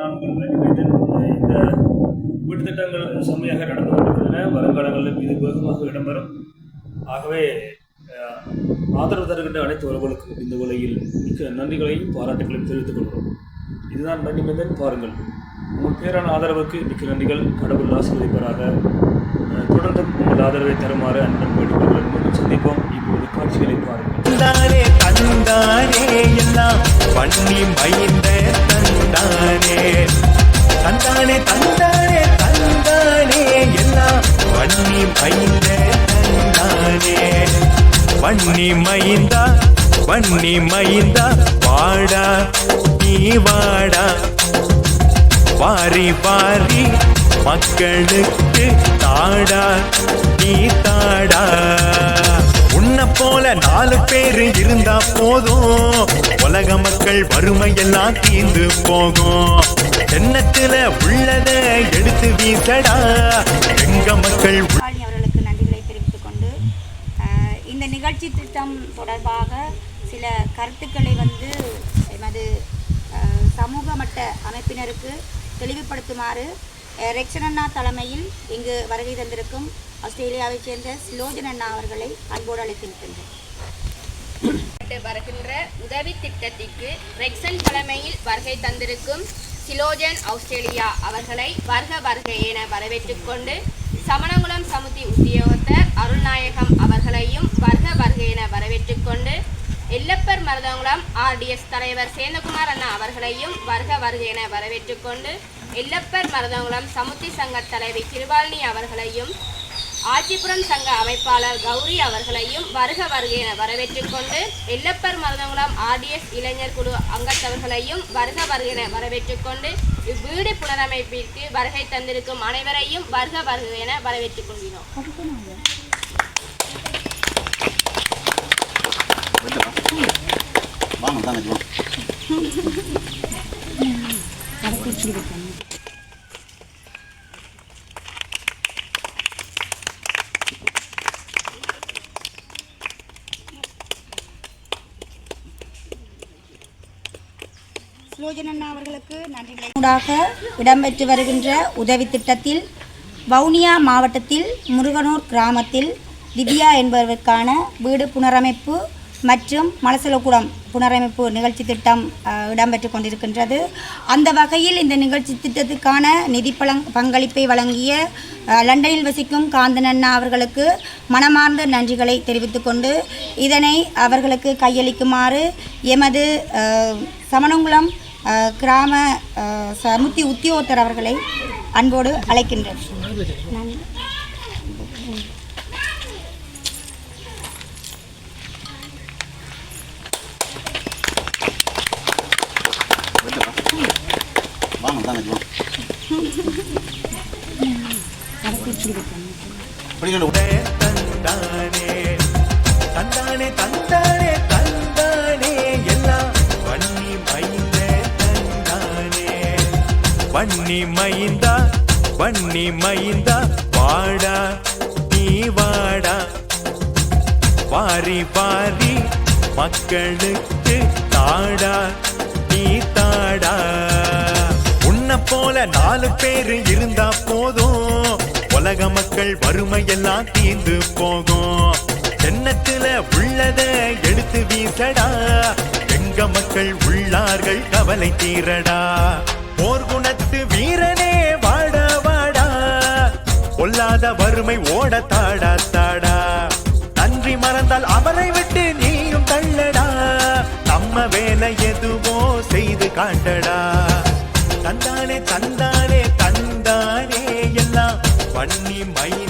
நான் நினைக்கிறேன் இந்த வீட்டு திட்டங்கள் செம்மையாக நடந்து கொண்டிருக்கின்றன வருங்காலங்களிலும் இது வேகமாக இடம்பெறும். ஆகவே ஆதரவு தருகின்ற அனைத்து உறவுகளுக்கும் இந்த உலகில் மிக்க நன்றிகளையும் பாராட்டுகளையும் தெரிவித்துக் கொள்கிறோம். இதுதான் நன்றிமேதன் பாருங்கள். உங்கள் பேரான ஆதரவுக்கு மிக்க நன்றிகள். கடவுள் ஆசீர்வதிப்பராக. தொடர்ந்து உங்கள் ஆதரவை தருமாறு அன்பன் வேண்டுகோள்கள் மீண்டும் சந்திப்போம். இப்போது காட்சிகளை பாருங்கள். தந்தானே பண்ணி மைந்த தந்தானே தந்தானே தந்தானே தந்தானே. எல்லாம் பண்ணி மைந்த தந்தானே. பண்ணி மைந்தா பண்ணி மைந்தா வாடா நீ வாடா. வாரி வாரி மக்களுக்கு தாடா நீ தாடா. உன்னை போல நாலு பேரு இருந்தா போதும். உலக மக்கள் வறுமை எல்லாம் தீர்ந்து போகும். எண்ணத்துல உள்ளத எடுத்து வீசடா. எங்க மக்கள் அவர்களுக்கு நன்றிகளை தெரிவித்துக் கொண்டு இந்த நிகழ்ச்சி திட்டம் தொடர்பாக சில கருத்துக்களை வந்து எமது சமூக மட்ட அமைப்பினருக்கு தெளிவுபடுத்துமாறு ரெக்ஷனண்ணா தலைமையில் இங்கு வருகை தந்திருக்கும் ஆஸ்திரேலியாவைச் சேர்ந்த ஸ்லோஜன் அண்ணா அவர்களை அன்போடு அழைத்திருக்கின்றேன். வருகின்ற உதவி திட்டத்திற்கு ரெக்சன் தலைமையில் வருகை தந்திருக்கும் சிலோஜன் ஆஸ்திரேலியா அவர்களை வருக வருக என வரவேற்றுக் கொண்டு சமணகுளம் சமுத்தி உத்தியோகத்தர் அருள்நாயகம் அவர்களையும் வருக வருக என வரவேற்றுக் கொண்டு எல்லப்பர் மருதங்குளம் ஆர்டிஎஸ் தலைவர் சேந்தகுமார் அண்ணா அவர்களையும் வருக வருக என வரவேற்றுக் கொண்டு எல்லப்பர் மருதங்குளம் சமுத்தி சங்க தலைவி கிருபாலினி அவர்களையும் ஆச்சிபுரம் சங்க அமைப்பாளர் கௌரி அவர்களையும் வருக வருக என வரவேற்றுக் கொண்டு எல்லப்பர் மருதங்குளம் ஆர்டிஎஸ் இளைஞர் குழு அங்கத்தவர்களையும் வருக வருக என வரவேற்றுக் கொண்டு இவ்வீடு புனரமைப்பிற்கு வருகை தந்திருக்கும் அனைவரையும் வருக வருக என வரவேற்றுக் கொள்கிறோம். வாங்க தாங்க அண்ணா அவர்களுக்கு நன்றிகளை ஊடாக இடம்பெற்று வருகின்ற உதவி திட்டத்தில் வவுனியா மாவட்டத்தில் முருகனூர் கிராமத்தில் திவ்யா என்பவருக்கான வீடு புனரமைப்பு மற்றும் மலசலகுடம் புனரமைப்பு நிகழ்ச்சி திட்டம் இடம்பெற்று கொண்டிருக்கின்றது. அந்த வகையில் இந்த நிகழ்ச்சி திட்டத்துக்கான நிதி பலங் பங்களிப்பை வழங்கிய லண்டனில் வசிக்கும் காந்தன் அண்ணா அவர்களுக்கு மனமார்ந்த நன்றிகளை தெரிவித்துக்கொண்டு இதனை அவர்களுக்கு கையளிக்குமாறு எமது சமணங்குளம் கிராம சமுத்தி உத்தியோகத்தர் அவர்களை அன்போடு அழைக்கின்றேன் நன்றி. தந்தானே தந்தானே தந்தானே வன்னி மைந்தா வன்னி மைந்தா வாடா நீ வாடா. வாரி வாரி மக்களுக்கு தாடா நீ தாடா. உன்னை போல நாலு பேரு இருந்தா போதும். உலக மக்கள் வறுமை எல்லாம் தீர்ந்து போகும். எண்ணத்துல உள்ளத எடுத்து வீசடா. எங்க மக்கள் உள்ளார்கள் கவலை தீரடா. போர்க்குணத்து பொல்லாத வறுமை ஓட தாடா. தாடா நன்றி மறந்தால் அவரை விட்டு நீயும் தள்ளடா. நம்ம வேலை எதுவோ செய்து காட்டடா. தந்தானே தந்தானே தந்தானே எல்லாம் பண்ணி மயில்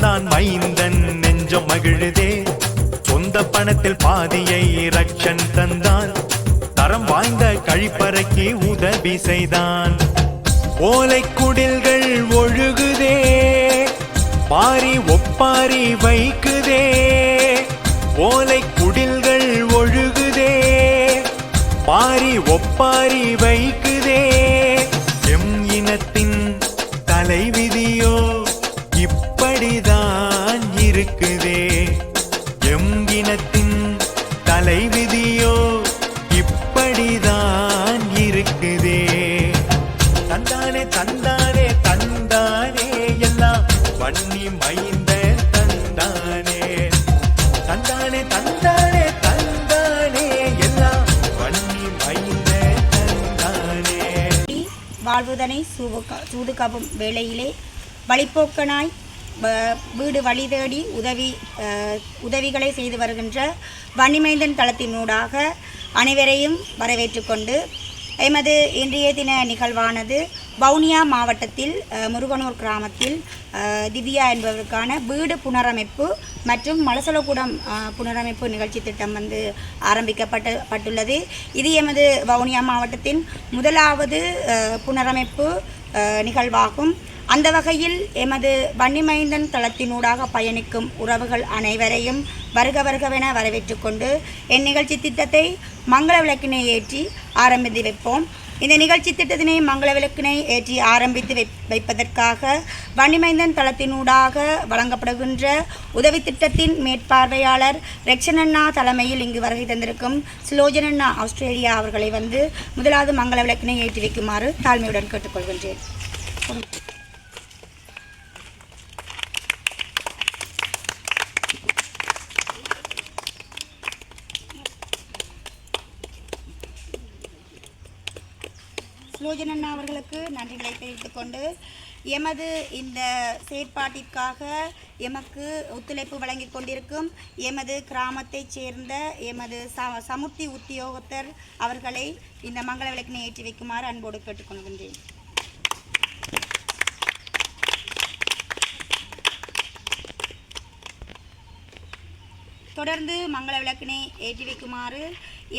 தட்டி மைந்தன் நெஞ்சம் மகிழுதே. சொந்த பணத்தில் பாதியை ரக்ஷன் தந்தான். தரம் வாய்ந்த கழிப்பறைக்கு உதவி செய்தான். ஓலை குடில்கள் ஒழுகுதே. பாரி ஒப்பாரி வைக்குதே. ஓலை குடில்கள் ஒழுகுதே. பாரி ஒப்பாரி வைக்கு வன்னி மைந்த தந்தானே. தந்தானே தந்தானே தந்தானே எல்லாம் வன்னி மைந்த தந்தானே. வாழ்வுதனை சூவுக சூதுகவும் வேளையிலே வழிப்போக்கனாய் வீடு வழி தேடி உதவி உதவிகளை செய்து வருகின்ற வன்னிமைந்தன் தளத்தினூடாக அனைவரையும் வரவேற்றுக்கொண்டு எமது இன்றைய தின நிகழ்வானது வவுனியா மாவட்டத்தில் முருகனூர் கிராமத்தில் திவ்யா என்பவருக்கான வீடு புனரமைப்பு மற்றும் மலசலகூடம் புனரமைப்பு நிகழ்ச்சி திட்டம் வந்து ஆரம்பிக்கப்பட்டு பட்டுள்ளது. இது எமது வவுனியா மாவட்டத்தின் முதலாவது புனரமைப்பு நிகழ்வாகும். அந்த வகையில் எமது வன்னிமைந்தன் தளத்தினூடாக பயணிக்கும் உறவுகள் அனைவரையும் வருக வருகவென வரவேற்றுக்கொண்டு என் நிகழ்ச்சி திட்டத்தை மங்கள விளக்கினை ஏற்றி ஆரம்பித்து வைப்போம். இந்த நிகழ்ச்சி திட்டத்தினை மங்கள விளக்கினை ஏற்றி ஆரம்பித்து வை வைப்பதற்காக வன்னிமைந்தன் தளத்தினூடாக வழங்கப்படுகின்ற உதவி திட்டத்தின் மேற்பார்வையாளர் ரெக்ஷனண்ணா தலைமையில் இங்கு வருகை தந்திருக்கும் ஸ்லோஜனண்ணா ஆஸ்திரேலியா அவர்களை வந்து முதலாவது மங்கள விளக்கினை ஏற்றி வைக்குமாறு தாழ்மையுடன் கேட்டுக்கொள்கின்றேன். சுலோஜனண்ணா அவர்களுக்கு நன்றிகளை தெரிவித்துக் கொண்டு எமது இந்த செயற்பாட்டிற்காக எமக்கு ஒத்துழைப்பு வழங்கிக் கொண்டிருக்கும் எமது கிராமத்தைச் சேர்ந்த எமது ச சமுர்த்தி உத்தியோகத்தர் அவர்களை இந்த மங்கள விளக்கினை ஏற்றி வைக்குமாறு அன்போடு கேட்டுக்கொள்கின்றேன். தொடர்ந்து மங்கள விளக்கினை ஏற்றி வைக்குமாறு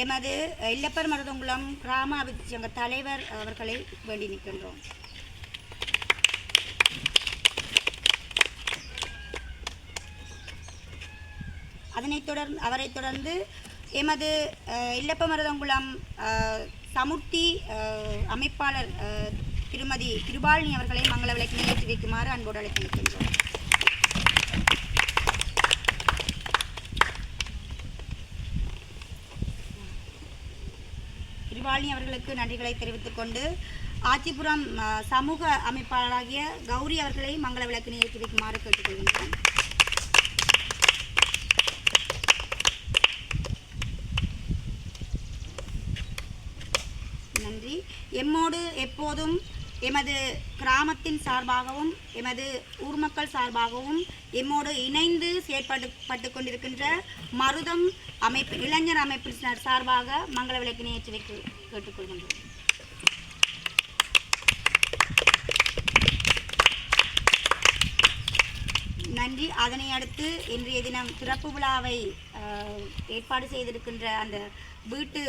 எமது இல்லப்பர் மருதங்குளம் கிராம அபிவிருத்தி சங்க தலைவர் அவர்களை வேண்டி நிற்கின்றோம். அதனைத் தொடர்ந்து அவரைத் தொடர்ந்து எமது இல்லப்ப மருதங்குளம் சமுர்த்தி அமைப்பாளர் திருமதி கிருபாலினி அவர்களை மங்கள விளக்கினை ஏற்றி வைக்குமாறு அன்போடு அழைத்து நிற்கின்றோம். கிருபாலினி அவர்களுக்கு நன்றிகளை தெரிவித்துக் கொண்டு ஆச்சிபுரம் சமூக அமைப்பாளராகிய கௌரி அவர்களை மங்கள விளக்கினை ஏற்றி வைக்குமாறு கேட்டுக்கொள்கின்றோம் நன்றி. எம்மோடு எப்போதும் எமது கிராமத்தின் சார்பாகவும் எமது ஊர் மக்கள் சார்பாகவும் எம்மோடு இணைந்து செயற்பட்டு பட்டு கொண்டிருக்கின்ற மருதம் அமைப்பு இளைஞர் அமைப்பினர் சார்பாக மங்கள விளக்கினை ஏற்றி கேட்டுக்கொள்கின்றோம். நன்றி. அதனை அடுத்து இன்றைய தினம் சிறப்பு விழாவை ஏற்பாடு செய்திருக்கின்ற அந்த வீட்டு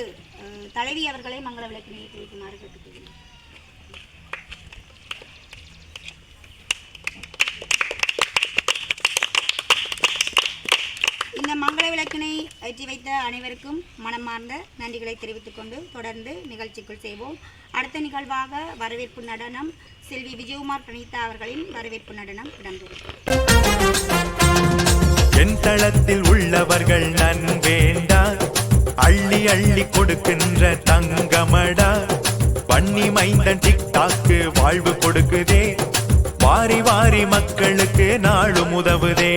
தலைவி அவர்களை மங்கள விளக்கினை ஏற்றி கேட்டுக்கொள்கிறேன் மங்கள விளக்கினை ஏற்றி வைத்த அனைவருக்கும் மனமார்ந்த நன்றிகளை தெரிவித்துக் கொண்டு தொடர்ந்து நிகழ்ச்சிக்குள் செய்வோம் அடுத்த நிகழ்வாக வரவேற்பு நடனம் செல்வி விஜயகுமார் பிரணீதா அவர்களின் வரவேற்பு நடனம் இடம்பெறும். என் தளத்தில் உள்ளவர்கள் நன்வேண்டா அள்ளி அள்ளி கொடுக்கின்ற தங்கமடா. வன்னி மைந்தன் டிக்டாக்கு வாழ்வு கொடுக்குதே வாரி வாரி மக்களுக்கு நாளும் உதவுதே.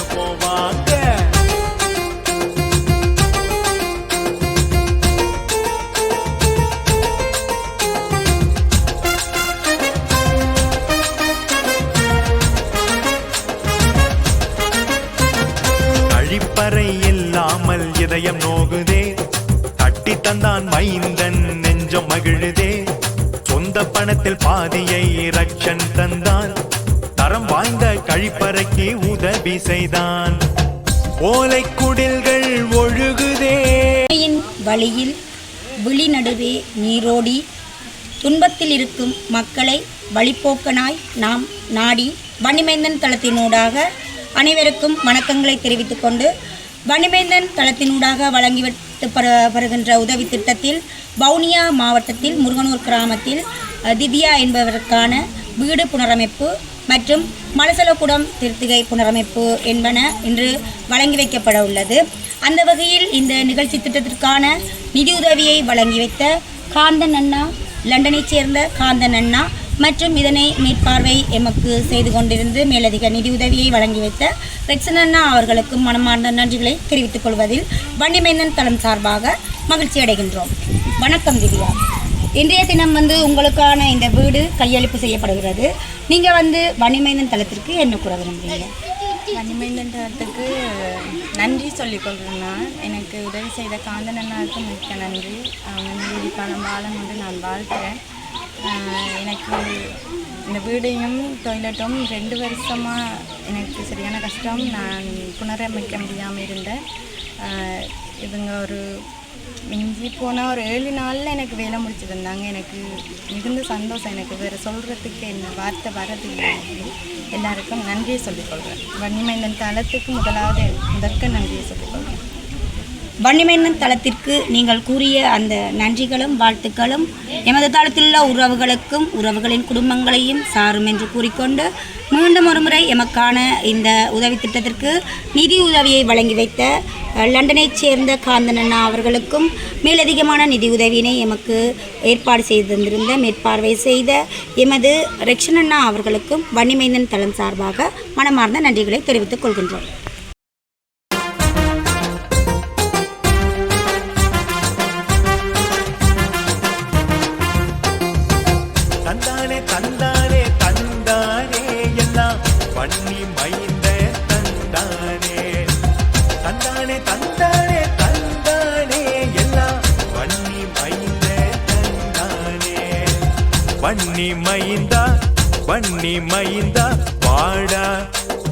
கழிப்பறைக்கு உதவி செய்தான். ஓலை குடில்கள் ஒழுகுதே. வழியில் விழி நடுவே நீரோடி துன்பத்தில் இருக்கும் மக்களை வழிப்போக்கனாய் நாம் நாடி வன்னிமைந்தன் தளத்தினூடாக அனைவருக்கும் வணக்கங்களை தெரிவித்துக் கொண்டு வன்னிமைந்தன் தளத்தினூடாக வழங்கிவிட்டு வருகின்ற உதவி திட்டத்தில் வவுனியா மாவட்டத்தில் முருகனூர் கிராமத்தில் திவ்யா என்பவருக்கான வீடு புனரமைப்பு மற்றும் மலசலகுடம் திருத்திகை புனரமைப்பு என்பன இன்று வழங்கி வைக்கப்பட உள்ளது. அந்த வகையில் இந்த நிகழ்ச்சி திட்டத்திற்கான நிதியுதவியை வழங்கி வைத்த காந்தன் அண்ணா லண்டனைச் சேர்ந்த காந்தன் அண்ணா மற்றும் இதனை மேற்பார்வை எமக்கு செய்து கொண்டிருந்து மேலதிக நிதியுதவியை வழங்கி வைத்த ரெக்சன் அண்ணா அவர்களுக்கும் மனமார்ந்த நன்றிகளை தெரிவித்துக் கொள்வதில் வண்டிமைந்தன் தளம் சார்பாக மகிழ்ச்சி அடைகின்றோம் வணக்கம் திவ்யா. இன்றைய தினம் வந்து உங்களுக்கான இந்த வீடு கையளிப்பு செய்யப்படுகிறது. நீங்கள் வந்து வன்னிமைந்தன் தளத்திற்கு என்ன கூற விரும்புகிறீங்க? தளத்துக்கு நன்றி சொல்லிக்கொள்கிறேன் நான் எனக்கு உதவி செய்த காந்தன் மிக்க நன்றி. அவங்க பணம் பாலம் என்று நான் வாழ்க்கிறேன் எனக்கு இந்த வீடையும் டொய்லெட்டும் ரெண்டு வருஷமாக எனக்கு சரியான கஷ்டம். நான் புனரமைக்க முடியாமல் இருந்தேன். இவங்க ஒரு மிஞ்சி போனால் ஒரு ஏழு நாளில் எனக்கு வேலை முடிச்சு தந்தாங்க எனக்கு மிகுந்த சந்தோஷம். எனக்கு வேறு சொல்கிறதுக்கு என்ன வார்த்தை வரதில்லை எல்லாருக்கும் நன்றியை சொல்லிக்கொள்கிறேன் வன்னிமைந்தன் தளத்துக்கு முதலாவது முதற்க நன்றியை சொல்லிக்கொள்கிறேன் வன்னிமைந்தன் தளத்திற்கு நீங்கள் கூறிய அந்த நன்றிகளும் வாழ்த்துக்களும் எமது தளத்தில் உள்ள உறவுகளுக்கும் உறவுகளின் குடும்பங்களையும் சாரும் என்று கூறிக்கொண்டு மீண்டும் ஒருமுறை எமக்கான இந்த உதவி திட்டத்திற்கு நிதி உதவியை வழங்கி வைத்த லண்டனைச் சேர்ந்த காந்தனண்ணா அவர்களுக்கும் மேலதிகமான நிதி உதவியினை எமக்கு ஏற்பாடு செய்து தந்திருந்த மேற்பார்வை செய்த எமது ரக்ஷனண்ணா அவர்களுக்கும் வன்னிமைந்தன் தளம் சார்பாக மனமார்ந்த நன்றிகளை தெரிவித்துக் கொள்கின்றோம். தந்தானே தந்தானே தந்தானே எல்லாம் பண்ணி மைந்த தந்தானே. தந்தானே தந்தானே தந்தானே. எல்லாம் வன்னி மைந்த தந்தானே. வன்னி மைந்தா வன்னி மைந்தா வாடா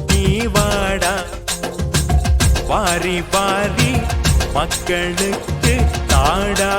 நீ வாடா. வாரி வாரி மக்களுக்கு தாடா.